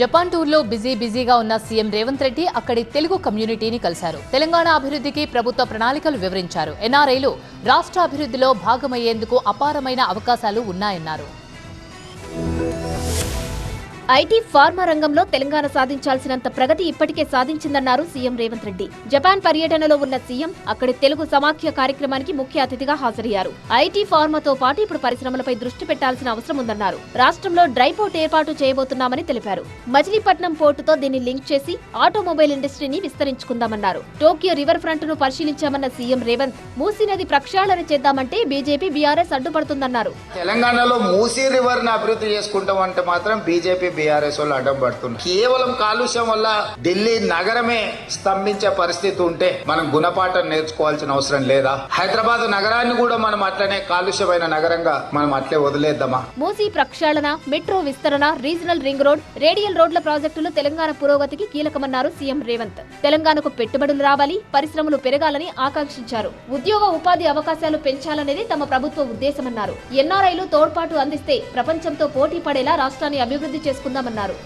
Japan టూర్లో busy బిజీగా ఉన్న సీఎం రేవంత్ రెడ్డి అక్కడి తెలుగు కమ్యూనిటీని కలిశారు. తెలంగాణ అభివృద్ధికి ప్రభుత్వ ప్రణాళికలు వివరించారు. ఎన్ఆర్ఐలు రాష్ట్ర అభివృద్ధిలో భాగమయ్యేందుకు అపారమైన అవకాశాలు ఉన్నాయన్నారు. ఐటీ ఫార్మా రంగంలో తెలంగాణ సాధించాల్సినంత ప్రగతి ఇప్పటికే సాధించిందన్నారు సీఎం రేవంత్ రెడ్డి. జపాన్ పర్యటనలో ఉన్న సీఎం అక్కడి తెలుగు సమాఖ్య కార్యక్రమానికి ముఖ్య అతిథిగా హాజరయ్యారు. ఐటీ ఫార్మాతో పాటు ఇప్పుడు పరిశ్రమలపై దృష్టి పెట్టాల్సిన అవసరం ఉందన్నారు. రాష్ట్రంలో డ్రై పోర్ట్ ఏర్పాటు చేయబోతున్నామని తెలిపారు. మచిలీపట్నం పోర్టుతో దీన్ని లింక్ చేసి ఆటోమొబైల్ ఇండస్ట్రీని విస్తరించుకుందామన్నారు. టోక్యో రివర్ ఫ్రంట్ను పరిశీలించామన్న సీఎం రేవంత్ మూసీ నది ప్రక్షాళన చేద్దామంటే బీజేపీ బీఆర్ఎస్ అడ్డుపడుతుందన్నారు. తెలంగాణలో మూసీ రివర్ అభివృద్ధి చేసుకుంటాం అంటే మాత్రం బీజేపీ టీఆర్ఎస్ వాళ్ళు అడ్డం పడుతున్నారు. కేవలం కాలుష్యం వల్ల ఢిల్లీ నగరమే స్తంభించే పరిస్థితి ఉంటే మనం గుణపాఠం నేర్చుకోవాల్సిన అవసరం లేదా? హైదరాబాద్ నగరాన్ని కూడా మనం అట్లనే కాలుష్యమైన నగరంగా మనం అట్లే వదిలేద్దామా? మూసీ ప్రక్షాళన మెట్రో విస్తరణ రీజనల్ రింగ్ రోడ్ రేడియల్ రోడ్ల ప్రాజెక్టులు తెలంగాణ పురోగతికి కీలకమన్నారు సీఎం రేవంత్. తెలంగాణకు పెట్టుబడులు రావాలి పరిశ్రమలు పెరగాలని ఆకాంక్షించారు. ఉద్యోగ ఉపాధి అవకాశాలు పెంచాలనేది తమ ప్రభుత్వ ఉద్దేశమన్నారు. ఎన్ఆర్ఐలు తోడ్పాటు అందిస్తే ప్రపంచంతో పోటీ పడేలా రాష్ట్రాన్ని అభివృద్ధి చేసుకుందామన్నారు